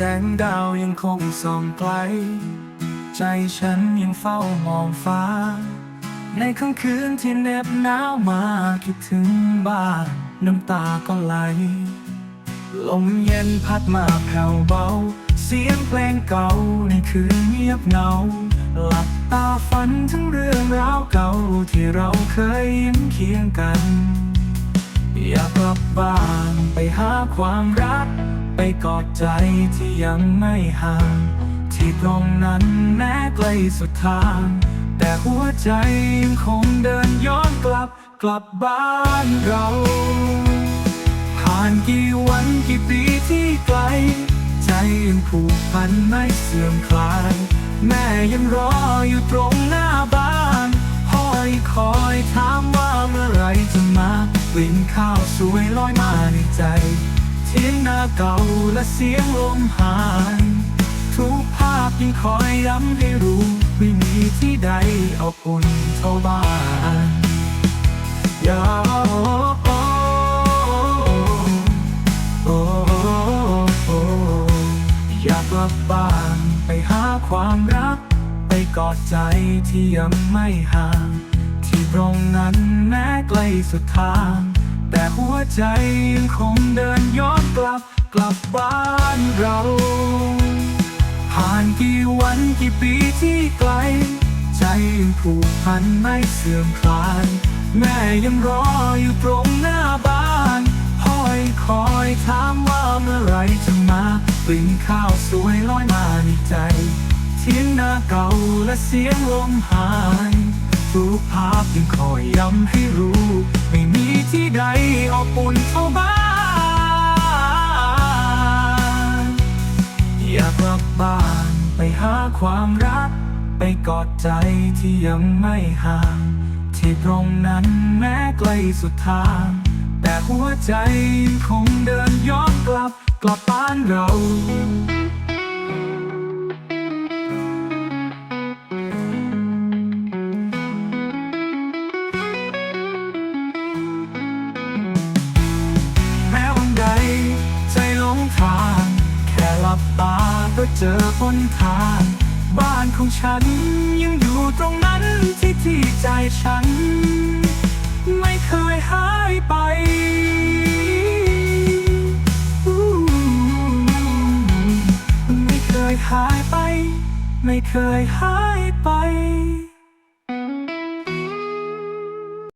แสงดาวยังคงส่องไกล ใจฉันยังเฝ้ามองฟ้า ในค่ำคืนที่เหน็บหนาวมาคิดถึงบ้านน้ำตาก็ไหล ลมเย็นพัดมาแผ่วเบา เสียงเพลงเก่าในคืนเงียบเหงา หลับตาฝันถึงเรื่องราวเก่าที่เราเคยยิ้มเคียงกัน อยากกลับบ้านไปหาความรัก ไปกอดใจที่ยังไม่ห่าง ที่ตรงนั้นแม้ไกลสุดทาง แต่หัวใจยังคงเดินย้อนกลับกลับบ้านเรา ผ่านกี่วันกี่ปีที่ไกล ใจยังผูกพันไม่เสื่อมคลาย แม่ยังรออยู่ตรงหน้าบ้านคอยคอยถามว่าเมื่อไรจะมากลิ่นข้าวสวยลอยมาในใจ เทียงหน้าเก่าและเสียงลมหายทุกภาพยังคอยย้ำให้รู้ ไม่มีที่ใดอบอุ่นเท่าบ้านอยาอยากกลับบ้านไปหาความรัก ไปกอดใจที่ยังไม่ห่าง ที่ตรงนั้นแม้ไกลสุดทาง แต่หัวใจยังคงเดินย้อน กลับกลับบ้านเรา ผ่านกี่วันกี่ปีที่ไกล ใจยังผูกพันไม่เสื่อมคลายแม่ยังรออยู่ตรงหน้าบ้านคอยคอยถามว่าเมื่อไรจะมากลิ่นข้าวสวยลอยมาในใจเทียงหน้าเก่าและเสียงลมหายทุกภาพยังคอยย้ำให้รู้ ไม่มีที่ใด กกลับบ้านไปหาความรัก ไปกอดใจที่ยังไม่ห่าง ที่ตรงนั้นแม้ไกลสุดทาง แต่หัวใจคงเดินย้อนกลับกลับบ้านเรา ก็เจอหนทางบ้านของฉันยังอยู่ตรงนั้นที่ที่ใจฉัน ไม่เคยหายไปไม่เคยหายไป ไม่เคยหายไป